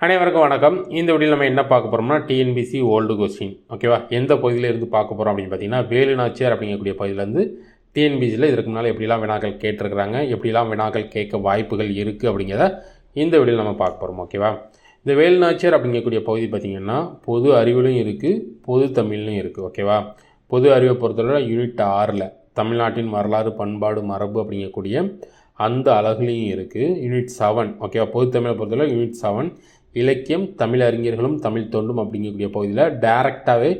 அனைவருக்கும் வணக்கம். இந்த வீடியோ நம்ம என்ன பார்க்க போகிறோம்னா டிஎன்பிசி ஓல்டு கொஸ்டின் ஓகேவா எந்த பகுதியில் இருந்து பார்க்க போகிறோம் அப்படின்னு பார்த்தீங்கன்னா வேலு நாச்சியார் அப்படிங்கக்கூடிய பகுதியிலேருந்து டிஎன்பிசியில் இதற்கு முன்னால் எப்படிலாம் வினாக்கள் கேட்டிருக்கிறாங்க எப்படிலாம் வினாக்கள் கேட்க வாய்ப்புகள் இருக்குது அப்படிங்கிறத இந்த வீடியோவில் நம்ம பார்க்க போகிறோம் ஓகேவா இந்த வேலு நாச்சியார் அப்படிங்கக்கூடிய பகுதி பார்த்திங்கன்னா பொது அறிவிலும் இருக்குது பொது தமிழ்லையும் இருக்குது ஓகேவா பொது அறிவை பொறுத்தவரை யூனிட் ஆறில் தமிழ்நாட்டின் வரலாறு பண்பாடு மரபு அப்படிங்கக்கூடிய அந்த அழகுலையும் இருக்குது யூனிட் செவன் ஓகேவா பொது தமிழை பொறுத்தவரை யூனிட் செவன் இலக்கியம் தமிழ் அறிஞர்களும் தமிழ் தொண்டும் அப்படிங்கக்கூடிய பகுதியில் டைரெக்டாகவே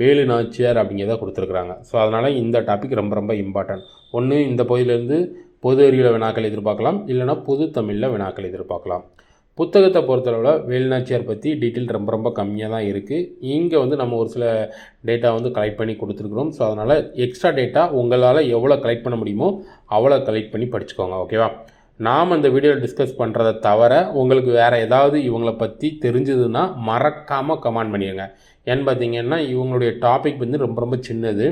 வேலு நாச்சியார் அப்படிங்கிறத கொடுத்துருக்குறாங்க. ஸோ அதனால் இந்த டாபிக் ரொம்ப ரொம்ப இம்பார்ட்டன்ட் ஒன்று இந்த பகுதியிலேருந்து பொது அறிவியல் வினாக்கள் எதிர்பார்க்கலாம். இல்லைனா பொது தமிழில் வினாக்கள் எதிர்பார்க்கலாம். புத்தகத்தை பொறுத்தளவில் வேலுநாச்சியார் பற்றி டீட்டெயில் ரொம்ப ரொம்ப கம்மியாக தான் இருக்குது இங்கே வந்து நம்ம ஒரு சில டேட்டா வந்து கலெக்ட் பண்ணி கொடுத்துருக்குறோம். ஸோ அதனால் எக்ஸ்ட்ரா டேட்டா உங்களால் எவ்வளோ கலெக்ட் பண்ண முடியுமோ அவ்வளோ கலெக்ட் பண்ணி படிச்சுக்கோங்க. ஓகேவா நாம் அந்த வீடியோவில் டிஸ்கஸ் பண்ணுறதை தவிர உங்களுக்கு வேறு ஏதாவது இவங்களை பற்றி தெரிஞ்சதுன்னா மறக்காமல் கமெண்ட் பண்ணிடுங்க. ஏன்னு பார்த்தீங்கன்னா இவங்களுடைய டாபிக் வந்து ரொம்ப ரொம்ப சின்னது.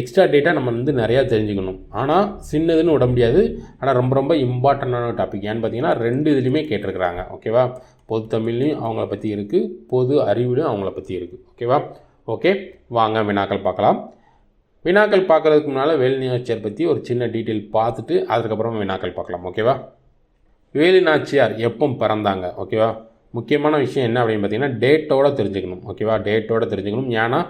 எக்ஸ்ட்ரா டேட்டா நம்ம வந்து நிறையா தெரிஞ்சுக்கணும். ஆனால் சின்னதுன்னு விட முடியாது. ஆனால் ரொம்ப ரொம்ப இம்பார்ட்டண்டான டாபிக் ஏன்னு பார்த்தீங்கன்னா ரெண்டு இதுலேயுமே கேட்டிருக்கிறாங்க. ஓகேவா பொது தமிழ்லையும் அவங்கள பற்றி இருக்குது பொது அறிவிலும் அவங்கள பற்றி இருக்குது ஓகேவா ஓகே வாங்க வினாக்கள் பார்க்கலாம். வினாக்கள் பார்க்குறதுக்கு முன்னால் வேலுநாச்சியார் பற்றி ஒரு சின்ன டீட்டெயில் பார்த்துட்டு அதுக்கப்புறமா வினாக்கள் பார்க்கலாம் ஓகேவா வேலுநாச்சியார் எப்போ பிறந்தாங்க ஓகேவா முக்கியமான விஷயம் என்ன அப்படின்னு பார்த்தீங்கன்னா டேட்டோட தெரிஞ்சுக்கணும் ஓகேவா டேட்டோட தெரிஞ்சுக்கணும். ஏன்னா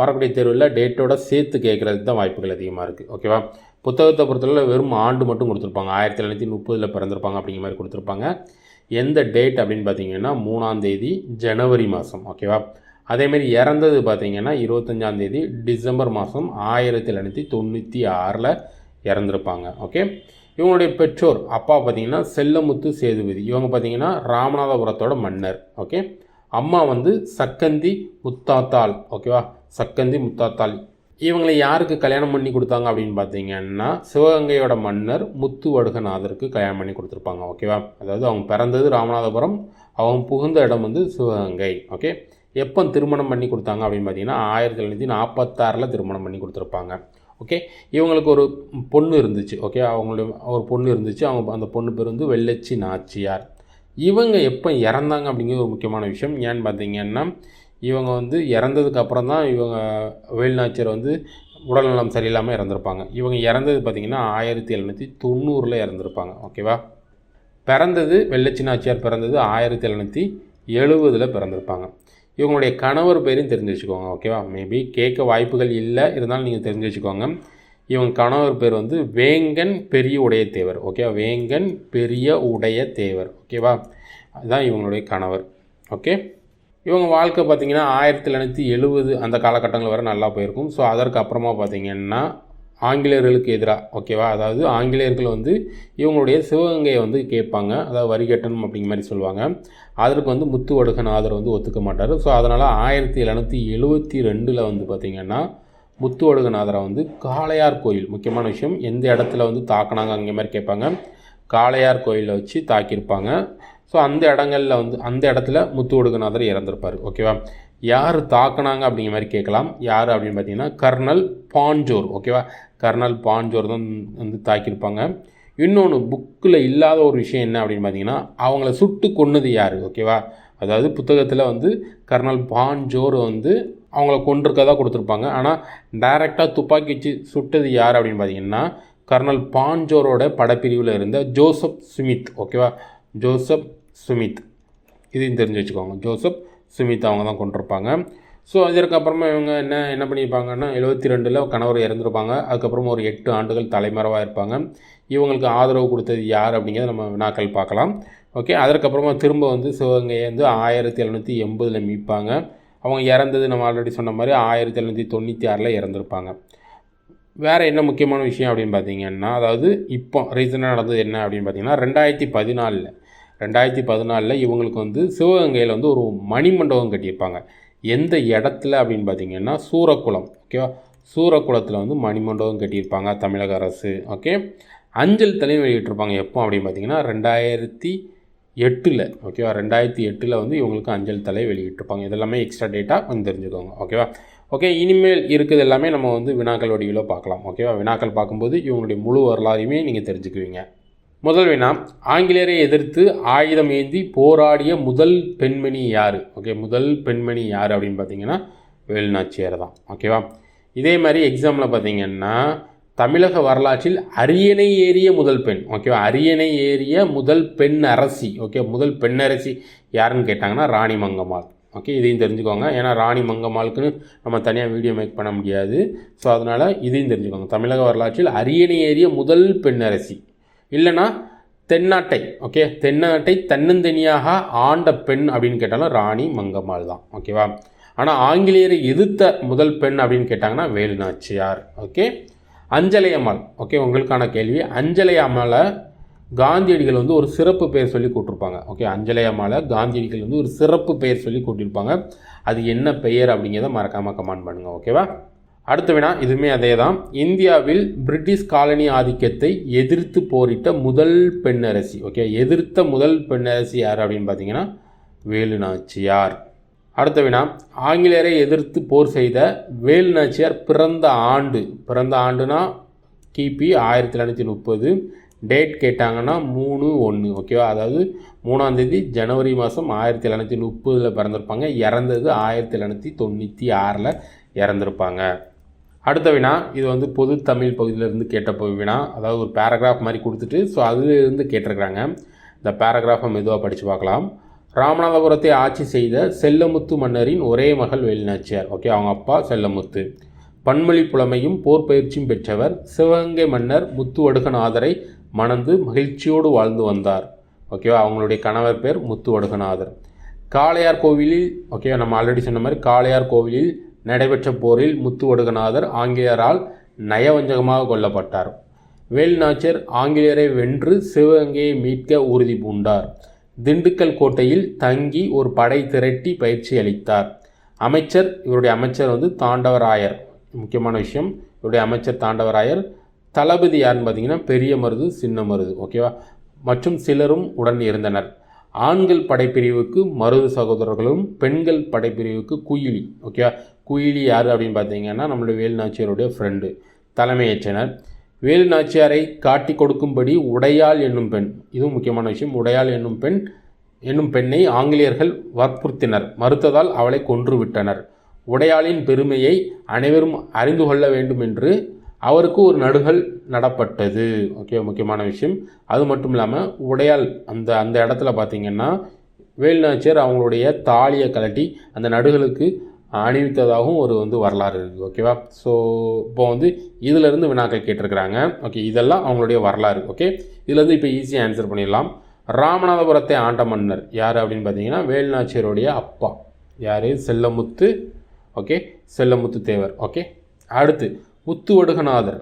வரக்கூடிய தேர்வில் டேட்டோட சேர்த்து கேட்குறதுக்கு தான் வாய்ப்புகள் அதிகமாக இருக்குது ஓகேவா புத்தகத்தை பொறுத்தவரை வெறும் ஆண்டு மட்டும் கொடுத்துருப்பாங்க. ஆயிரத்தி தொள்ளாயிரத்தி முப்பதில் பிறந்திருப்பாங்க அப்படிங்கிற மாதிரி கொடுத்துருப்பாங்க. எந்த டேட் அப்படின்னு பார்த்தீங்கன்னா மூணாம் தேதி ஜனவரி மாதம் ஓகேவா அதேமாரி இறந்தது பார்த்தீங்கன்னா இருபத்தஞ்சாந்தேதி டிசம்பர் மாதம் ஆயிரத்தி எழுநூற்றி தொண்ணூற்றி ஆறில் இறந்துருப்பாங்க ஓகே இவங்களுடைய பெற்றோர் அப்பா பார்த்தீங்கன்னா செல்லமுத்து சேதுபதி. இவங்க பார்த்தீங்கன்னா ராமநாதபுரத்தோட மன்னர் ஓகே அம்மா வந்து சக்கந்தி முத்தாத்தாள் ஓகேவா சக்கந்தி முத்தாத்தாள். இவங்களை யாருக்கு கல்யாணம் பண்ணி கொடுத்தாங்க அப்படின்னு பார்த்தீங்கன்னா சிவகங்கையோட மன்னர் முத்து வடுகநாதருக்கு கல்யாணம் பண்ணி கொடுத்துருப்பாங்க ஓகேவா அதாவது அவங்க பிறந்தது ராமநாதபுரம் அவங்க புகுந்த இடம் வந்து சிவகங்கை ஓகே எப்போ திருமணம் பண்ணி கொடுத்தாங்க அப்படின்னு பார்த்தீங்கன்னா ஆயிரத்தி தொள்ளாயிரத்தி நாற்பத்தாறில் திருமணம் பண்ணி கொடுத்துருப்பாங்க. ஓகே இவங்களுக்கு ஒரு பொண்ணு இருந்துச்சு. ஓகே அவங்களுடைய ஒரு பொண்ணு இருந்துச்சு. அவங்க அந்த பொண்ணு பேர் வந்து வெள்ளச்சி நாச்சியார். இவங்க எப்போ இறந்தாங்க அப்படிங்கிறது ஒரு முக்கியமான விஷயம். ஏன்னு பார்த்தீங்கன்னா இவங்க வந்து இறந்ததுக்கு அப்புறம் தான் இவங்க வேல்நாச்சியர் வந்து உடல்நலம் சரியில்லாமல் இறந்துருப்பாங்க. இவங்க இறந்தது பார்த்திங்கன்னா ஆயிரத்தி எழுநூற்றி தொண்ணூறில் இறந்துருப்பாங்க. ஓகேவா பிறந்தது வெள்ளச்சி நாச்சியார் பிறந்தது ஆயிரத்தி எழுநூற்றி எழுபதில் பிறந்திருப்பாங்க. இவங்களுடைய கணவர் பேரையும் தெரிஞ்சு வச்சுக்கோங்க ஓகேவா மேபி கேட்க வாய்ப்புகள் இல்லை இருந்தாலும் நீங்கள் தெரிஞ்சு வச்சுக்கோங்க இவங்க கணவர் பேர் வந்து வேங்கன் பெரிய உடைய தேவர் ஓகேவா வேங்கன் பெரிய உடைய தேவர் ஓகேவா அதுதான் இவங்களுடைய கணவர் ஓகே இவங்க வாழ்க்கை பார்த்திங்கன்னா ஆயிரத்தி தொள்ளாயிரத்தி எழுபது அந்த காலகட்டங்கள் வரை நல்லா போயிருக்கும். ஸோ அதற்கு அப்புறமா பார்த்திங்கன்னா ஆங்கிலேயர்களுக்கு எதிராக ஓகேவா? அதாவது ஆங்கிலேயர்கள் வந்து இவங்களுடைய சிவகங்கையை வந்து கேட்பாங்க. அதாவது வரி கட்டணம் அப்படிங்கிற மாதிரி சொல்லுவாங்க. அதற்கு வந்து முத்து வடுகன் வந்து ஒத்துக்க மாட்டார். ஸோ அதனால் ஆயிரத்தி எழுநூற்றி எழுபத்தி ரெண்டில் வந்து பார்த்திங்கன்னா முத்து வடுகநாதரை வந்து காளையார் கோயில் முக்கியமான விஷயம் எந்த இடத்துல வந்து தாக்கினாங்க அங்கே மாதிரி கேட்பாங்க. காளையார் கோயிலில் வச்சு தாக்கியிருப்பாங்க. ஸோ அந்த இடங்களில் வந்து அந்த இடத்துல முத்து வடுகநாதர் இறந்துருப்பார் ஓகேவா? யார் தாக்குனாங்க அப்படிங்கிற மாதிரி கேட்கலாம். யார் அப்படின்னு பார்த்தீங்கன்னா கர்னல் பாஞ்சோர் ஓகேவா? கர்னல் பாஞ்சோர் தான் வந்து தாக்கியிருப்பாங்க. இன்னொன்று புக்கில் இல்லாத ஒரு விஷயம் என்ன அப்படின்னு பார்த்தீங்கன்னா அவங்கள சுட்டு கொன்னது யார்? ஓகேவா? அதாவது புத்தகத்தில் வந்து கர்னல் பாஞ்சோர் வந்து அவங்கள கொண்டிருக்கதாக கொடுத்துருப்பாங்க. ஆனால் டைரெக்டாக துப்பாக்கி வச்சு சுட்டது யார் அப்படின்னு பார்த்தீங்கன்னா கர்னல் பாஞ்சோரோட படப்பிரிவில் இருந்த ஜோசப் சுமித். ஓகேவா? Joseph Smith. இதையும் தெரிஞ்சு வச்சுக்கோங்க. ஜோசப் சுமித் அவங்க தான் கொண்டிருப்பாங்க ஸோ இதற்கப்புறமா இவங்க என்ன என்ன பண்ணியிருப்பாங்கன்னா எழுபத்தி ரெண்டில் கணவர் இறந்துருப்பாங்க. அதுக்கப்புறம் ஒரு எட்டு ஆண்டுகள் தலைமறைவாக இருப்பாங்க. இவங்களுக்கு ஆதரவு கொடுத்தது யார் அப்படிங்கிறத நம்ம வினாக்கள் பார்க்கலாம். ஓகே அதற்கப்புறமா திரும்ப வந்து சிவகங்கையை வந்து ஆயிரத்தி எழுநூற்றி எண்பதில் மீட்பாங்க. அவங்க இறந்தது நம்ம ஆல்ரெடி சொன்ன மாதிரி ஆயிரத்தி எழுநூற்றி தொண்ணூற்றி ஆறில் இறந்துருப்பாங்க. வேறு என்ன முக்கியமான விஷயம் அப்படின்னு பார்த்தீங்கன்னா அதாவது இப்போ ரீசனாக நடந்தது என்ன அப்படின்னு பார்த்தீங்கன்னா ரெண்டாயிரத்தி பதினாலில் ரெண்டாயிரத்தி பதினாலில் இவங்களுக்கு வந்து சிவகங்கையில் வந்து ஒரு மணிமண்டபம் கட்டியிருப்பாங்க. எந்த இடத்துல அப்படின்னு பார்த்தீங்கன்னா சூரக்குளம் ஓகேவா சூரக்குளத்தில் வந்து மணிமண்டபம் கட்டியிருப்பாங்க தமிழக அரசு ஓகே அஞ்சல் தலை வெளியிட்டிருப்பாங்க எப்போ அப்படின்னு பார்த்தீங்கன்னா ரெண்டாயிரத்தி எட்டில் ஓகேவா ரெண்டாயிரத்தி எட்டில் வந்து இவங்களுக்கு அஞ்சல் தலை வெளியிட்டிருப்பாங்க. இதெல்லாமே எக்ஸ்ட்ரா டேட்டா வந்து தெரிஞ்சுக்கோங்க ஓகேவா ஓகே இனிமேல் இருக்குது எல்லாமே நம்ம வந்து வினாக்கள் வடிவில் பார்க்கலாம் ஓகேவா வினாக்கள் பார்க்கும்போது இவங்களுடைய முழு வரலாறையுமே நீங்கள் தெரிஞ்சுக்குவீங்க. முதல் வினா ஆங்கிலேயரை எதிர்த்து ஆயுதம் ஏந்தி போராடிய முதல் பெண்மணி யார்? ஓகே முதல் பெண்மணி யார் அப்படின்னு பார்த்தீங்கன்னா வேலுநாச்சியார் தான். ஓகேவா இதே மாதிரி எக்ஸாமில் பார்த்தீங்கன்னா தமிழக வரலாற்றில் அரியணை ஏறிய முதல் பெண். ஓகேவா அரியணை ஏறிய முதல் பெண் அரசி. ஓகே முதல் பெண் அரசி யாருன்னு கேட்டாங்கன்னா ராணி மங்கம்மாள். ஓகே இதையும் தெரிஞ்சுக்கோங்க. ஏன்னா ராணி மங்கம்மாளுக்குன்னு நம்ம தனியாக வீடியோ மேக் பண்ண முடியாது. ஸோ அதனால் இதையும் தெரிஞ்சுக்கோங்க. தமிழக வரலாற்றில் அரியணை ஏறிய முதல் பெண் அரசி. இல்லைன்னா தென்னாட்டை ஓகே தென்னாட்டை தன்னந்தனியாக ஆண்ட பெண் அப்படின்னு கேட்டாலும் ராணி மங்கம்மாள் தான் ஓகேவா ஆனால் ஆங்கிலேயரை எதிர்த்த முதல் பெண் அப்படின்னு கேட்டாங்கன்னா வேலுநாச்சியார் ஓகே அஞ்சலை அம்மாள் ஓகே உங்களுக்கான கேள்வி. அஞ்சலை காந்தியடிகள் வந்து ஒரு சிறப்பு பெயர் சொல்லி கூட்டிருப்பாங்க ஓகே அஞ்சலையம்மாளை காந்தியடிகள் வந்து ஒரு சிறப்பு பெயர் சொல்லி கூட்டியிருப்பாங்க அது என்ன பெயர் அப்படிங்கிறத மறக்காமல் கமெண்ட் பண்ணுங்கள் ஓகேவா அடுத்த வினா இதுவுமே அதே தான் இந்தியாவில் பிரிட்டிஷ் காலனி ஆதிக்கத்தை எதிர்த்து போரிட்ட முதல் பெண்ணரசி. ஓகே எதிர்த்த முதல் பெண்ணரசி யார் அப்படின்னு பார்த்தீங்கன்னா வேலு நாச்சியார் அடுத்த வினா ஆங்கிலேயரை எதிர்த்து போர் செய்த வேலு நாச்சியார் பிறந்த ஆண்டு. பிறந்த ஆண்டுனா கிபி ஆயிரத்தி தொள்ளாயிரத்தி முப்பது. டேட் கேட்டாங்கன்னா மூணு ஒன்று ஓகேவா? அதாவது மூணாந்தேதி ஜனவரி மாதம் ஆயிரத்தி தொள்ளாயிரத்தி முப்பதில் பிறந்திருப்பாங்க. இறந்தது ஆயிரத்தி தொள்ளாயிரத்தி தொண்ணூற்றி ஆறில் இறந்துருப்பாங்க. அடுத்த வினா இது வந்து பொது தமிழ் பகுதியிலேருந்து கேட்ட போய் வினா. அதாவது ஒரு பேராகிராஃப் மாதிரி கொடுத்துட்டு ஸோ அதுலேருந்து கேட்டிருக்கிறாங்க. இந்த பேராகிராஃபை மெதுவாக படித்து பார்க்கலாம். ராமநாதபுரத்தை ஆட்சி செய்த செல்லமுத்து மன்னரின் ஒரே மகள் வேலுநாச்சியார். ஓகே அவங்க அப்பா செல்லமுத்து. பன்மொழி புலமையும் போர் பயிற்சியும் பெற்றவர் சிவகங்கை மன்னர் முத்துவடுகநாதரை மணந்து மகிழ்ச்சியோடு வாழ்ந்து வந்தார். ஓகேவா அவங்களுடைய கணவர் பேர் முத்துவடுகநாதர் காளையார் கோவிலில் ஓகேவா நம்ம ஆல்ரெடி சொன்ன மாதிரி காளையார் கோவிலில் நடைபெற்ற போரில் முத்துவடுகநாதர் ஆங்கிலேயரால் நயவஞ்சகமாக கொல்லப்பட்டார். வேல்நாச்சியர் ஆங்கிலேயரை வென்று சிவகங்கையை மீட்க உறுதி பூண்டார். திண்டுக்கல் கோட்டையில் தங்கி ஒரு படை திரட்டி பயிற்சி அளித்தார். அமைச்சர் இவருடைய அமைச்சர் வந்து தாண்டவராயர். முக்கியமான விஷயம் இவருடைய அமைச்சர் தாண்டவராயர் தளபதி யாருன்னு பார்த்தீங்கன்னா பெரிய மருது சின்ன மருது ஓகேவா மற்றும் சிலரும் உடன் இருந்தனர். ஆண்கள் படைப்பிரிவுக்கு மருது சகோதரர்களும் பெண்கள் படைப்பிரிவுக்கு குயிலி ஓகேவா குயிலி யார் அப்படின்னு பார்த்தீங்கன்னா நம்மளுடைய வேலுநாச்சியருடைய ஃப்ரெண்டு தலைமையேற்றனர். வேலு நாச்சியாரை காட்டி கொடுக்கும்படி உடையாள் என்னும் பெண் இதுவும் முக்கியமான விஷயம் உடையாள் என்னும் பெண் என்னும் பெண்ணை ஆங்கிலேயர்கள் வற்புறுத்தினர் மறுத்ததால் அவளை கொன்றுவிட்டனர். உடையாளின் பெருமையை அனைவரும் அறிந்து கொள்ள வேண்டும் என்று அவருக்கு ஒரு நடுகள் நடப்பட்டது. ஓகே முக்கியமான விஷயம். அது மட்டும் இல்லாமல் உடையாள் அந்த அந்த இடத்துல பார்த்திங்கன்னா வேலு நாச்சியார் அவங்களுடைய தாலியை கலட்டி அந்த நடுகளுக்கு அணிவித்ததாகவும் ஒரு வந்து வரலாறு இருக்குது ஓகேவா ஸோ இப்போ வந்து இதிலேருந்து வினாக்கள் கேட்டிருக்கிறாங்க. ஓகே இதெல்லாம் அவங்களுடைய வரலாறு ஓகே இதுலேருந்து இப்போ ஈஸியாக ஆன்சர் பண்ணிடலாம். ராமநாதபுரத்தை ஆண்ட மன்னர் யார் அப்படின்னு பார்த்தீங்கன்னா வேலுநாச்சியருடைய அப்பா. யார்? செல்லமுத்து ஓகே செல்லமுத்து தேவர் ஓகே அடுத்து முத்து வடுகநாதர்.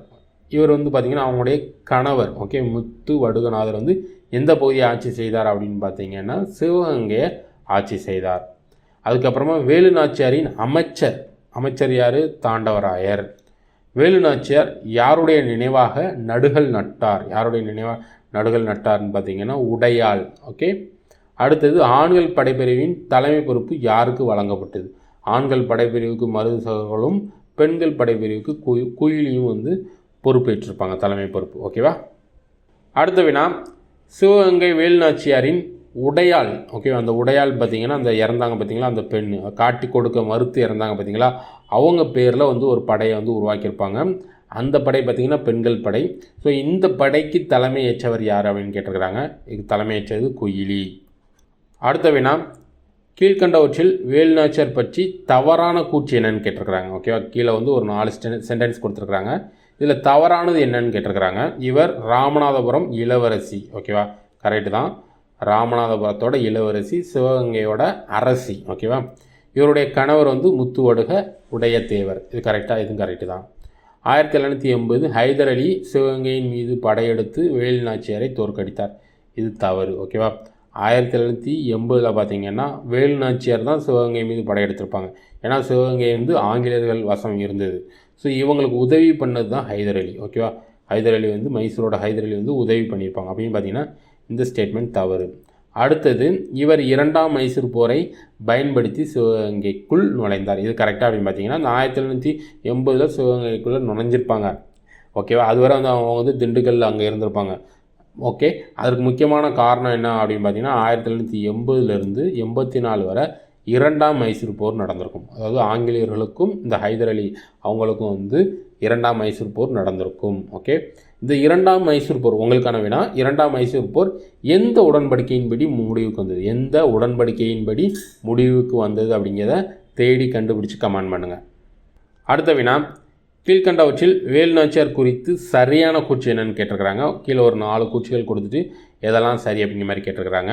இவர் வந்து பார்த்திங்கன்னா அவங்களுடைய கணவர் ஓகே முத்து வடுகநாதர் வந்து எந்த பகுதியை ஆட்சி செய்தார் அப்படின்னு பார்த்தீங்கன்னா சிவகங்கையை ஆட்சி செய்தார். அதுக்கப்புறமா வேலு நாச்சியாரின் அமைச்சர். அமைச்சர் யார்? தாண்டவராயர். வேலு நாச்சியார் யாருடைய நினைவாக நடுகள் நட்டார்? யாருடைய நினைவாக நடுகள் நட்டார்னு பார்த்தீங்கன்னா உடையாள். ஓகே? அடுத்தது ஆண்கள் படைப்பிரிவின் தலைமை பொறுப்பு யாருக்கு வழங்கப்பட்டது? ஆண்கள் படைப்பிரிவுக்கு மருது சகர்களும் பெண்கள் படைப்பிரிவுக்கு குயி குயிலியும் வந்து பொறுப்பேற்றிருப்பாங்க தலைமை பொறுப்பு. ஓகேவா? அடுத்த வினா சிவகங்கை வேலுநாச்சியாரின் உடையாள் ஓகே அந்த உடையாள் பார்த்தீங்கன்னா அந்த இறந்தாங்க பார்த்தீங்களா அந்த பெண் காட்டி கொடுக்க மறுத்து இறந்தாங்க பார்த்தீங்களா அவங்க பேரில் வந்து ஒரு படையை வந்து உருவாக்கியிருப்பாங்க. அந்த படை பார்த்திங்கன்னா பெண்கள் படை. ஸோ இந்த படைக்கு தலைமை ஏற்றவர் யார் அப்படின்னு கேட்டிருக்கிறாங்க. இது தலைமை ஏற்றது குயிலி. அடுத்த வினா கீழ்கண்டவற்றில் வேலுநாச்சியார் பற்றி தவறான கூச்சு என்னன்னு கேட்டிருக்கிறாங்க ஓகேவா கீழே வந்து ஒரு நாலு சென்டென்ஸ் கொடுத்துருக்குறாங்க. இதில் தவறானது என்னன்னு கேட்டிருக்கிறாங்க. இவர் ராமநாதபுரம் இளவரசி ஓகேவா கரெக்டு தான். ராமநாதபுரத்தோட இளவரசி சிவகங்கையோட அரசி ஓகேவா இவருடைய கணவர் வந்து முத்துவடுக உடைய தேவர் இது கரெக்டாக இதுவும் கரெக்டு தான். ஆயிரத்தி தொள்ளாயிரத்தி எண்பது ஹைதர் அலி சிவகங்கையின் மீது படையெடுத்து வேலு நாச்சியாரை தோற்கடித்தார். இது தவறு ஓகேவா ஆயிரத்தி தொள்ளாயிரத்தி எண்பதில் பார்த்தீங்கன்னா வேலு நாச்சியார் தான் சிவகங்கை மீது படையெடுத்திருப்பாங்க. ஏன்னா சிவகங்கை வந்து ஆங்கிலேயர்கள் வசம் இருந்தது. ஸோ இவங்களுக்கு உதவி பண்ணது தான் ஹைதர் அலி ஓகேவா ஹைதர் அலி வந்து மைசூரோட ஹைதர் அலி வந்து உதவி பண்ணியிருப்பாங்க. அப்படின்னு பார்த்தீங்கன்னா இந்த ஸ்டேட்மெண்ட் தவறு. அடுத்தது இவர் இரண்டாம் மைசூர் போரை பயன்படுத்தி சிவகங்கைக்குள் நுழைந்தார். இது கரெக்டாக அப்படின்னு பார்த்தீங்கன்னா இந்த ஆயிரத்தி எழுநூற்றி எண்பதில் சிவகங்கைக்குள்ளே நுழைஞ்சிருப்பாங்க. ஓகேவா அதுவரை வந்து அவங்க வந்து திண்டுக்கல்லில் அங்கே இருந்திருப்பாங்க. ஓகே அதற்கு முக்கியமான காரணம் என்ன அப்படின்னு பார்த்தீங்கன்னா ஆயிரத்தி தொள்ளாயிரத்தி எண்பதுலேருந்து எண்பத்தி நாலு வரை இரண்டாம் மைசூர் போர் நடந்திருக்கும். அதாவது ஆங்கிலேயர்களுக்கும் இந்த ஹைதர் அலி அவங்களுக்கும் வந்து இரண்டாம் மைசூர் போர் நடந்திருக்கும். ஓகே இந்த இரண்டாம் மைசூர் போர் உங்களுக்கான வினா. இரண்டாம் மைசூர் போர் எந்த உடன்படிக்கையின்படி முடிவுக்கு வந்தது? எந்த உடன்படிக்கையின்படி முடிவுக்கு வந்தது அப்படிங்கிறத தேடி கண்டுபிடிச்சு கமெண்ட் பண்ணுங்கள் அடுத்த வினா கீழ்கண்டவற்றில் வேலுநாச்சியார் குறித்து சரியான கூச்சி என்னன்னு கேட்டிருக்கிறாங்க. கீழே ஒரு நாலு கூச்சிகள் கொடுத்துட்டு எதெல்லாம் சரி அப்படிங்கிற மாதிரி கேட்டிருக்கிறாங்க.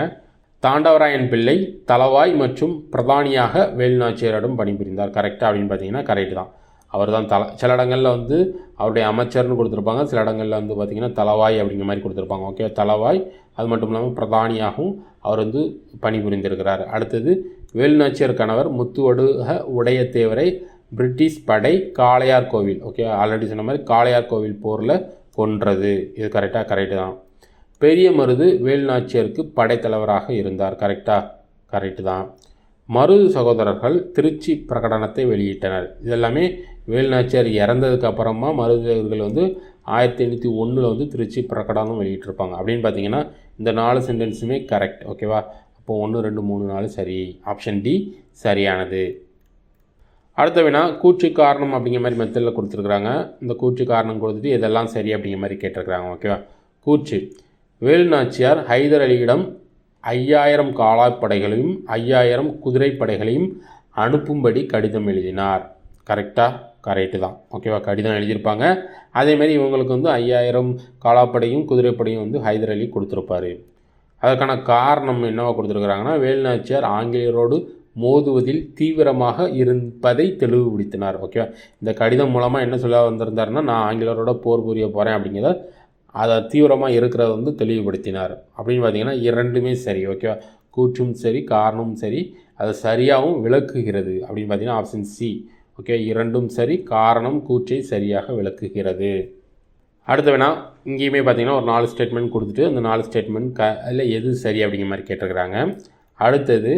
தாண்டவராயன் பிள்ளை தலவாய் மற்றும் பிரதானியாக வேலுநாச்சியாரிடம் பணிபுரிந்தார். கரெக்டாக அப்படின்னு பார்த்தீங்கன்னா கரெக்டு தான். அவர் தான் தல சில இடங்களில் வந்து அவருடைய அமைச்சர்னு கொடுத்துருப்பாங்க சில இடங்களில் வந்து பார்த்திங்கன்னா தலவாய் அப்படிங்கிற மாதிரி கொடுத்துருப்பாங்க. ஓகே தலவாய் அது மட்டும் இல்லாமல் பிரதானியாகவும் அவர் வந்து பணிபுரிந்திருக்கிறார். அடுத்தது வேலுநாச்சியார் கணவர் முத்துவடுக உடைய தேவரை பிரிட்டிஷ் படை காளையார் கோவில் ஓகே ஆல்ரெடி சொன்ன மாதிரி காளையார் கோவில் போரில் கொன்றது. இது கரெக்டாக கரெக்டு தான். பெரிய மருது வேலுநாச்சியருக்கு படைத்தலைவராக இருந்தார். கரெக்டாக கரெக்டு தான். மருது சகோதரர்கள் திருச்சி பிரகடனத்தை வெளியிட்டனர். இதெல்லாமே வேலுநாச்சியார் இறந்ததுக்கு அப்புறமா மருதுகள் வந்து ஆயிரத்தி எண்ணூற்றி ஒன்றில் வந்து திருச்சி பிரகடனம் வெளியிட்டிருப்பாங்க. அப்படின்னு பார்த்தீங்கன்னா இந்த நாலு சென்டென்ஸுமே கரெக்ட் ஓகேவா அப்போ ஒன்று ரெண்டு மூணு நாலு சரி. ஆப்ஷன் டி சரியானது. அடுத்த வினா கூற்று காரணம் அப்படிங்கிற மாதிரி மெத்தடில் கொடுத்துருக்குறாங்க. இந்த கூற்று காரணம் கொடுத்துட்டு இதெல்லாம் சரி அப்படிங்கிற மாதிரி கேட்டிருக்கிறாங்க. ஓகேவா கூற்று. வேலுநாச்சியார் ஹைதர் அலியிடம் ஐயாயிரம் காலாப்படைகளையும் ஐயாயிரம் குதிரைப்படைகளையும் அனுப்பும்படி கடிதம் எழுதினார். கரெக்டாக கரெக்டு தான். ஓகேவா? கடிதம் எழுதியிருப்பாங்க. அதேமாரி இவங்களுக்கு வந்து ஐயாயிரம் காலாப்படையும் குதிரைப்படையும் வந்து ஹைதர் அலி கொடுத்துருப்பாரு. அதற்கான காரணம் என்னவா கொடுத்துருக்குறாங்கன்னா வேலுநாச்சியார் ஆங்கிலேயரோடு மோதுவதில் தீவிரமாக இருப்பதை தெளிவுபடுத்தினார் ஓகேவா? இந்த கடிதம் மூலமாக என்ன சொல்ல வந்திருந்தாருன்னா நான் ஆங்கிலேயரோட போர் புரிய போகிறேன் அப்படிங்கிறத அதை தீவிரமாக இருக்கிறத வந்து தெளிவுபடுத்தினார் அப்படின்னு பார்த்தீங்கன்னா இரண்டுமே சரி. ஓகேவா? கூற்றும் சரி காரணமும் சரி. அதை சரியாகவும் விளக்குகிறது அப்படின்னு பார்த்தீங்கன்னா ஆப்ஷன் சி. ஓகே இரண்டும் சரி காரணம் கூற்றை சரியாக விளக்குகிறது. அடுத்து வேணா இங்கேயுமே பார்த்தீங்கன்னா ஒரு நாலு ஸ்டேட்மெண்ட் கொடுத்துட்டு அந்த நாலு ஸ்டேட்மெண்ட் க அதில் எது சரி அப்படிங்கிற மாதிரி கேட்டிருக்கிறாங்க. அடுத்தது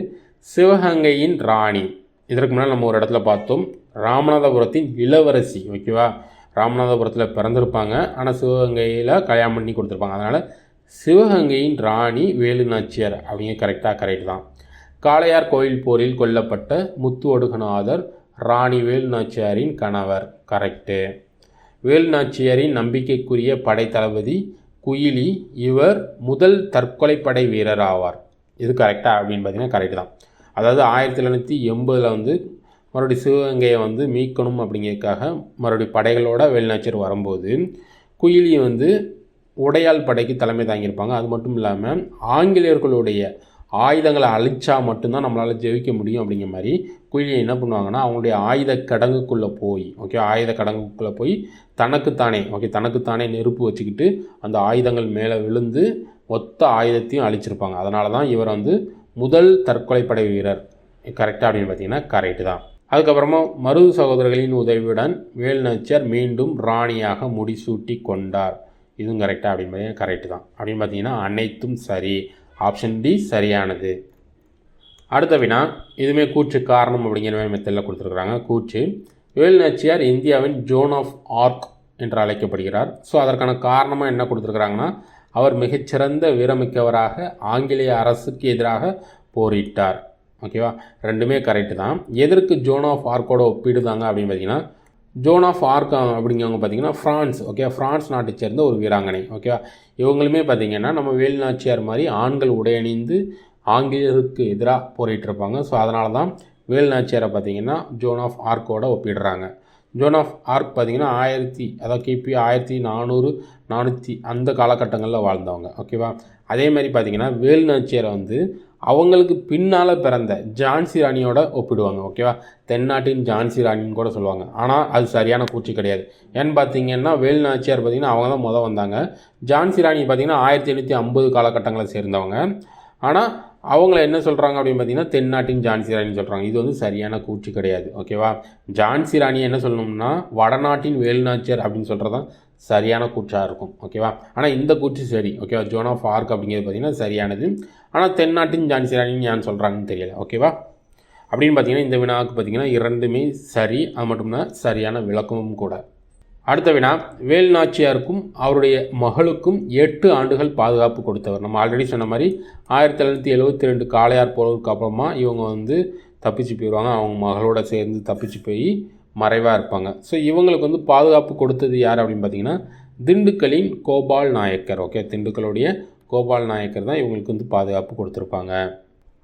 சிவகங்கையின் ராணி. இதற்கு முன்னால் நம்ம ஒரு இடத்துல பார்த்தோம். ராமநாதபுரத்தின் இளவரசி ஓகேவா ராமநாதபுரத்தில் பிறந்திருப்பாங்க. ஆனால் சிவகங்கையில் கல்யாணம் பண்ணி கொடுத்துருப்பாங்க. அதனால் சிவகங்கையின் ராணி வேலுநாச்சியார் அப்படிங்க கரெக்டாக கரெக்ட் தான். காளையார் கோயில் போரில் கொல்லப்பட்ட முத்து ஒடுகநாதர் ராணி வேலுநாச்சியாரின் கணவர். கரெக்டு வேலுநாச்சியாரின் நம்பிக்கைக்குரிய படைத்தளபதி குயிலி இவர் முதல் தற்கொலைப்படை வீரர் ஆவார். இது கரெக்டாக அப்படின்னு பார்த்தீங்கன்னா கரெக்டு தான். அதாவது ஆயிரத்தி தொள்ளாயிரத்தி எண்பதில் வந்து மறுபடியும் சிவகங்கையை வந்து மீட்கணும் அப்படிங்கிறதுக்காக மறுபடி படைகளோட வெளிநாச்சியர் வரும்போது குயிலி வந்து உடையாள் படைக்கு தலைமை தாங்கியிருப்பாங்க. அது மட்டும் இல்லாமல் ஆங்கிலேயர்களுடைய ஆயுதங்களை அழிச்சா மட்டும்தான் நம்மளால் ஜெயிக்க முடியும் அப்படிங்கிற மாதிரி குயிலி என்ன பண்ணுவாங்கன்னா அவங்களுடைய ஆயுத கடங்குக்குள்ளே போய் ஓகே ஆயுத கடங்குக்குள்ளே போய் தனக்குத்தானே ஓகே தனக்குத்தானே நெருப்பு வச்சுக்கிட்டு அந்த ஆயுதங்கள் மேலே விழுந்து ஒத்த ஆயுதத்தையும் அழிச்சிருப்பாங்க. அதனால தான் இவர் வந்து முதல் தற்கொலை படை வீரர். கரெக்டாக அப்படின்னு பார்த்தீங்கன்னா கரெக்டு தான். அதுக்கப்புறமா மருது சகோதரர்களின் உதவியுடன் வேல்நச்சர் மீண்டும் ராணியாக முடிசூட்டி கொண்டார். இதுவும் கரெக்டாக அப்படின்னு பார்த்தீங்கன்னா கரெக்டு தான். அப்படின்னு பார்த்தீங்கன்னா அனைத்தும் சரி. ஆப்ஷன் டி சரியானது. அடுத்த வினா இதுவுமே கூற்று காரணம் அப்படிங்கிற மாதிரி மெத்தடில் கொடுத்துருக்குறாங்க. கூற்று வேலுநாச்சியார் இந்தியாவின் ஜோன் ஆஃப் ஆர்க் என்று அழைக்கப்படுகிறார். ஸோ அதற்கான காரணமாக என்ன கொடுத்துருக்குறாங்கன்னா அவர் மிகச்சிறந்த வீரமிக்கவராக ஆங்கிலேய அரசுக்கு எதிராக போரிட்டார். ஓகேவா? ரெண்டுமே கரெக்டு தான். எதற்கு ஜோன் ஆஃப் ஆர்க்கோட ஒப்பிடுதாங்க அப்படின்னு பார்த்தீங்கன்னா ஜோன் ஆஃப் ஆர்க் அப்படிங்கிறவங்க பார்த்தீங்கன்னா ஃப்ரான்ஸ் ஓகே ஃப்ரான்ஸ் நாட்டை சேர்ந்த ஒரு வீராங்கனை. ஓகேவா? இவங்களுமே பார்த்தீங்கன்னா நம்ம வேலுநாச்சியார் மாதிரி ஆண்கள் உடையணிந்து ஆங்கிலேயருக்கு எதிராக போரிட்டிருப்பாங்க. ஸோ அதனால தான் வேலுநாச்சியாரை பார்த்தீங்கன்னா ஜோன் ஆஃப் ஆர்க்கோட ஒப்பிடுறாங்க. ஜோன் ஆஃப் ஆர்க் பார்த்தீங்கன்னா ஆயிரத்தி அதாவது கிபி ஆயிரத்தி நானூறு நானூற்றி அந்த காலகட்டங்களில் வாழ்ந்தவங்க. ஓகேவா அதே மாதிரி பார்த்தீங்கன்னா வேலுநாச்சியாரை வந்து அவங்களுக்கு பின்னால் பிறந்த ஜான்சி ராணியோட ஒப்பிடுவாங்க. ஓகேவா தென்னாட்டின் ஜான்சி ராணின்னு கூட சொல்லுவாங்க. ஆனால் அது சரியான கூற்று கிடையாது. ஏன்னு பார்த்தீங்கன்னா வேலுநாச்சியார் பார்த்தீங்கன்னா அவங்க தான் முதல் வந்தாங்க. ஜான்சி ராணி பார்த்தீங்கன்னா ஆயிரத்தி எண்ணூற்றி ஐம்பது காலகட்டங்களை சேர்ந்தவங்க. ஆனால் அவங்கள என்ன சொல்கிறாங்க அப்படின்னு பார்த்தீங்கன்னா தென்னாட்டின் ஜான்சி ராணின்னு சொல்கிறாங்க இது வந்து சரியான கூற்று கிடையாது. ஓகேவா ஜான்சி ராணி என்ன சொல்லணும்னா வடநாட்டின் வேலுநாச்சியர் அப்படின்னு சொல்கிறது தான் சரியான கூற்றாக இருக்கும். ஓகேவா ஆனால் இந்த கூற்று சரி. ஓகேவா ஜோன் ஆஃப் ஆர்க் அப்படிங்கிறது பார்த்தீங்கன்னா சரியானது. ஆனால் தென்னாட்டின் ஜான்சி ராணின்னு யான் சொல்கிறாங்கன்னு தெரியல. ஓகேவா அப்படின்னு பார்த்தீங்கன்னா இந்த வினாவுக்கு பார்த்தீங்கன்னா இரண்டுமே சரி. அது மட்டும் தான் சரியான விளக்கமும் கூட. அடுத்த வினா வேல்நாச்சியாருக்கும் அவருடைய மகளுக்கும் எட்டு ஆண்டுகள் பாதுகாப்பு கொடுத்தவர். நம்ம ஆல்ரெடி சொன்ன மாதிரி ஆயிரத்தி தொள்ளாயிரத்தி எழுபத்தி ரெண்டு காளையார் போகிறதுக்கு அப்புறமா இவங்க வந்து தப்பிச்சு போயிடுவாங்க அவங்க மகளோட சேர்ந்து தப்பிச்சு போய் மறைவாக இருப்பாங்க. ஸோ இவங்களுக்கு வந்து பாதுகாப்பு கொடுத்தது யார் அப்படின்னு பார்த்தீங்கன்னா திண்டுக்கலின் கோபால் நாயக்கர். ஓகே திண்டுக்கலுடைய கோபால் நாயக்கர் தான் இவங்களுக்கு வந்து பாதுகாப்பு கொடுத்துருப்பாங்க.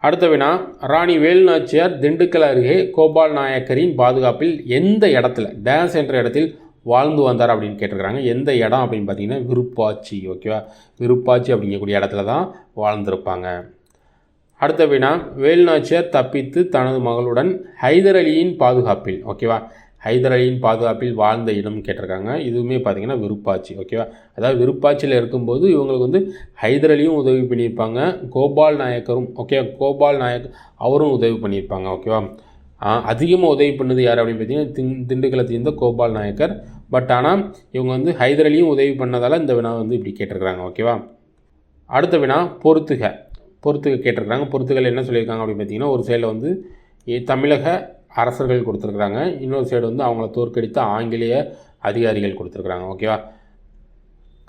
அடுத்த வினா ராணி வேலுநாச்சியார் திண்டுக்கல் அருகே கோபால் நாயக்கரின் பாதுகாப்பில் எந்த இடத்துல டேஸ் என்ற இடத்தில் வாழ்ந்து வந்தார் அப்படின்னு கேட்டிருக்கிறாங்க. எந்த இடம் அப்படின்னு பார்த்தீங்கன்னா விருப்பாச்சி ஓகேவா விருப்பாச்சி அப்படிங்கக்கூடிய இடத்துல தான் வாழ்ந்திருப்பாங்க. அடுத்த வினா வேல்நாச்சியார் தப்பித்து தனது மகளுடன் ஹைதர் அலியின் பாதுகாப்பில் ஓகேவா ஹைதர் அலியின் பாதுகாப்பில் வாழ்ந்த இடம் கேட்டிருக்காங்க. இதுவுமே பார்த்தீங்கன்னா விருப்பாச்சி ஓகேவா அதாவது விருப்பாச்சியில் இருக்கும்போது இவங்களுக்கு வந்து ஹைதர் அலியும் உதவி பண்ணியிருப்பாங்க. கோபால் நாயக்கரும் ஓகே கோபால் நாயக் அவரும் உதவி பண்ணியிருப்பாங்க ஓகேவா அதிகமாக உதவி பண்ணது யார் அப்படின்னு பார்த்தீங்கன்னா திண் திண்டுக்கலை சேர்ந்த கோபால் நாயக்கர். பட் ஆனால் இவங்க வந்து ஹைதரலியும் உதவி பண்ணதால் இந்த வினா வந்து இப்படி கேட்டிருக்கிறாங்க ஓகேவா அடுத்த வினா பொறுத்துக. பொறுத்துக கேட்டிருக்கிறாங்க. பொறுத்துகள் என்ன சொல்லியிருக்காங்க அப்படின்னு பார்த்தீங்கன்னா ஒரு சைடில் வந்து தமிழக அரசர்கள் கொடுத்துருக்குறாங்க. இன்னொரு சைடு வந்து அவங்கள தோற்கடித்த ஆங்கிலேய அதிகாரிகள் கொடுத்துருக்குறாங்க ஓகேவா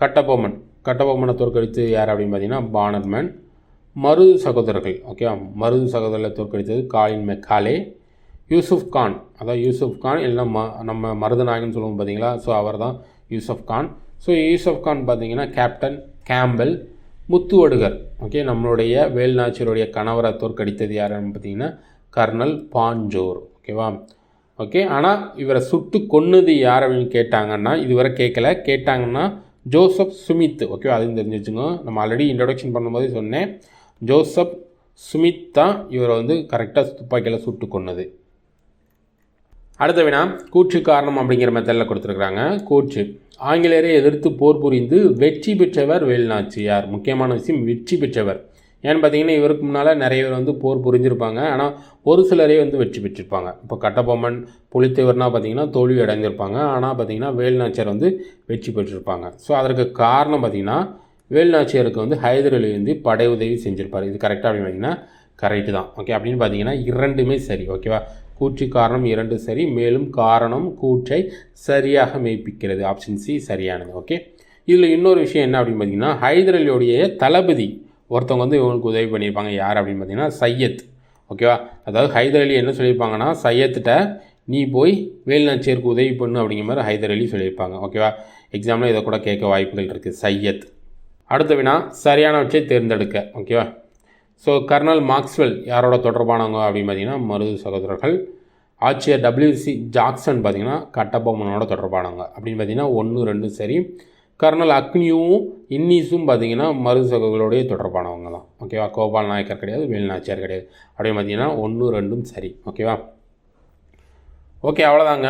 கட்டபொம்மன். கட்டபொம்மனை தோற்கடித்து யார் அப்படின்னு பார்த்தீங்கன்னா பானர்மேன். மருது சகோதரர்கள் ஓகேவா மருது சகோதரர்களை தோற்கடித்தது காலின் மெக்காலே யூசுஃப் கான். அதாவது யூசுஃப் கான் இல்லைன்னா ம நம்ம மருதநாயகன் சொல்லுவோம் பார்த்தீங்களா? ஸோ அவர் தான் யூசுஃப் கான். ஸோ யூசுஃப் கான் பார்த்தீங்கன்னா கேப்டன் கேம்பல் முத்துவடுகர். ஓகே நம்மளுடைய வேல்நாச்சியருடைய கணவரை தோற்கடித்தது யாருன்னு பார்த்தீங்கன்னா கர்னல் பாஞ்சோர். ஓகேவா ஓகே ஆனால் இவரை சுட்டு கொன்னது யார் அப்படின்னு கேட்டாங்கன்னா இதுவரை கேட்கல. கேட்டாங்கன்னா ஜோசப் சுமித் ஓகே அதுவும் தெரிஞ்சிச்சுங்க நம்ம ஆல்ரெடி இன்ட்ரொடக்ஷன் பண்ணும்போது சொன்னேன். ஜோசப் சுமித் தான் இவரை வந்து கரெக்டாக துப்பாக்கியில் சுட்டு கொன்னது. அடுத்த வினா கூற்று காரணம் அப்படிங்கிற மெத்தடில் கொடுத்துருக்குறாங்க. கூற்று. ஆங்கிலேயரை எதிர்த்து போர் புரிந்து வெற்றி பெற்றவர் வேல்நாச்சியார். முக்கியமான விஷயம் வெற்றி பெற்றவர். ஏன்னு பார்த்தீங்கன்னா இவருக்கு முன்னால் நிறைய பேர் வந்து போர் புரிஞ்சிருப்பாங்க. ஆனால் ஒரு சிலரே வந்து வெற்றி பெற்றிருப்பாங்க. இப்போ கட்டபொம்மன் புலித்தேவர்னால் பார்த்தீங்கன்னா தோல்வி அடைந்திருப்பாங்க. ஆனால் பார்த்தீங்கன்னா வேல்நாச்சியார் வந்து வெற்றி பெற்றிருப்பாங்க. ஸோ அதற்கு காரணம் பார்த்தீங்கன்னா வேல்நாச்சியாருக்கு வந்து ஹைதர் அலி வந்து படை உதவி செஞ்சுருப்பார். இது கரெக்டாக அப்படின்னு பார்த்தீங்கன்னா கரெக்டு தான். ஓகே அப்படின்னு பார்த்தீங்கன்னா இரண்டுமே சரி. ஓகேவா கூற்றி காரணம் இரண்டு சரி மேலும் காரணம் கூற்றை சரியாக மெய்ப்பிக்கிறது. ஆப்ஷன் சி சரியானது ஓகே இதில் இன்னொரு விஷயம் என்ன அப்படின்னு பார்த்தீங்கன்னா ஹைதர் அலியோடைய தளபதி ஒருத்தவங்க வந்து இவங்களுக்கு உதவி பண்ணியிருப்பாங்க. யார் அப்படின்னு பார்த்தீங்கன்னா சையத் ஓகேவா அதாவது ஹைதர் அலி என்ன சொல்லியிருப்பாங்கன்னா சையத்திட்ட நீ போய் வேலுநாச்சியருக்கு உதவி பண்ணு அப்படிங்கிற மாதிரி ஹைதர் அலி சொல்லியிருப்பாங்க ஓகேவா எக்ஸாமில் இதை கூட கேட்க வாய்ப்புகள் இருக்குது சையத். அடுத்த வினா சரியானவற்றை தேர்ந்தெடுக்க ஓகேவா ஸோ கர்னல் மார்க்ஸ்வெல் யாரோட தொடர்பானவங்க அப்படின்னு பார்த்தீங்கன்னா மருது சகோதரர்கள். ஆட்சியர் டபிள்யூசி ஜாக்சன் பார்த்தீங்கன்னா கட்டபொம்மனோட தொடர்பானவங்க அப்படின்னு பார்த்தீங்கன்னா ஒன்று ரெண்டும் சரி. கர்னல் அக்னியும் இன்னிஸும் பார்த்தீங்கன்னா மருது சகோதரர்களுடைய தொடர்பானவங்க தான். ஓகேவா கோபால் நாயக்கர் கிடையாது வேலுநாச்சியார் கிடையாது. அப்படின்னு பார்த்தீங்கன்னா ஒன்று ரெண்டும் சரி. ஓகேவா ஓகே அவ்வளோதாங்க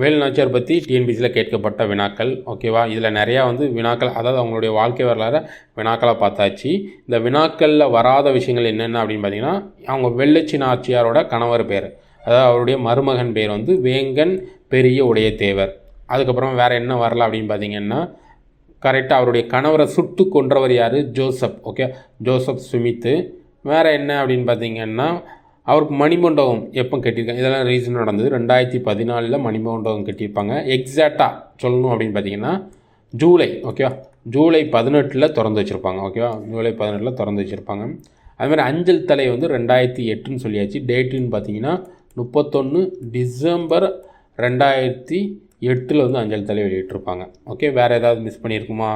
வேலுநாச்சியார் பற்றி டிஎன்பிசியில் கேட்கப்பட்ட வினாக்கள் ஓகேவா இதில் நிறையா வந்து வினாக்கள் அதாவது அவங்களுடைய வாழ்க்கை வரலாறு வினாக்களாக பார்த்தாச்சு. இந்த வினாக்களில் வராத விஷயங்கள் என்னென்ன அப்படின்னு பார்த்தீங்கன்னா அவங்க வெள்ளச்சி நாச்சியாரோட கணவர் பேர். அதாவது அவருடைய மருமகன் பேர் வந்து வேங்கன் பெரிய உடைய தேவர். அதுக்கப்புறம் வேறு என்ன வரல அப்படின்னு பார்த்தீங்கன்னா கரெக்டாக அவருடைய கணவரை சுட்டு கொன்றவர் யார்? Joseph okay Joseph Smith. வேறு என்ன அப்படின்னு பார்த்தீங்கன்னா அவருக்கு மணிமண்டபம் எப்போ கட்டியிருக்காங்க? இதெல்லாம் ரீசன் நடந்தது. ரெண்டாயிரத்தி பதினாலில் மணிமண்டபம் கட்டியிருப்பாங்க. எக்ஸாக்டாக சொல்லணும் அப்படின்னு பார்த்தீங்கன்னா ஜூலை ஓகேவா ஜூலை பதினெட்டில் திறந்து வச்சுருப்பாங்க ஓகேவா ஜூலை பதினெட்டில் திறந்து வச்சுருப்பாங்க. அதுமாதிரி அஞ்சல் தலை வந்து ரெண்டாயிரத்தி எட்டுன்னு சொல்லியாச்சு. டேட்டுன்னு பார்த்தீங்கன்னா முப்பத்தொன்று டிசம்பர் ரெண்டாயிரத்தி எட்டில் வந்து அஞ்சல் தலை வெளியிட்டிருப்பாங்க. ஓகே வேறு ஏதாவது மிஸ் பண்ணியிருக்குமா?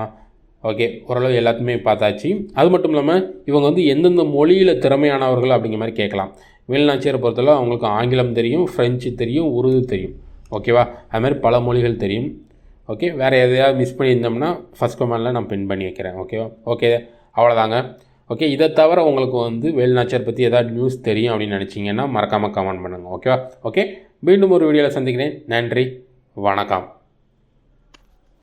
ஓகே ஓரளவு எல்லாத்துமே பார்த்தாச்சு. அது மட்டும் இல்லாமல் இவங்க வந்து எந்தெந்த மொழியில் திறமையானவர்கள் அப்படிங்கிற மாதிரி கேட்கலாம். வேலுநாச்சியாரை பொறுத்தளவு அவங்களுக்கு ஆங்கிலம் தெரியும் ஃப்ரெஞ்சு தெரியும் உருது தெரியும். ஓகேவா அது மாதிரி பல மொழிகள் தெரியும். ஓகே வேறு எதையாவது மிஸ் பண்ணியிருந்தோம்னா ஃபஸ்ட் கமெண்டில் நான் பின் பண்ணி வைக்கிறேன். ஓகேவா ஓகே அவ்வளோதாங்க ஓகே இதை தவிர உங்களுக்கு வந்து வேலுநாச்சியார் பற்றி ஏதாவது நியூஸ் தெரியும் அப்படின்னு நினச்சிங்கன்னா மறக்காமல் கமெண்ட் பண்ணுங்கள் ஓகேவா ஓகே மீண்டும் ஒரு வீடியோவில் சந்திக்கிறேன். நன்றி. வணக்கம்.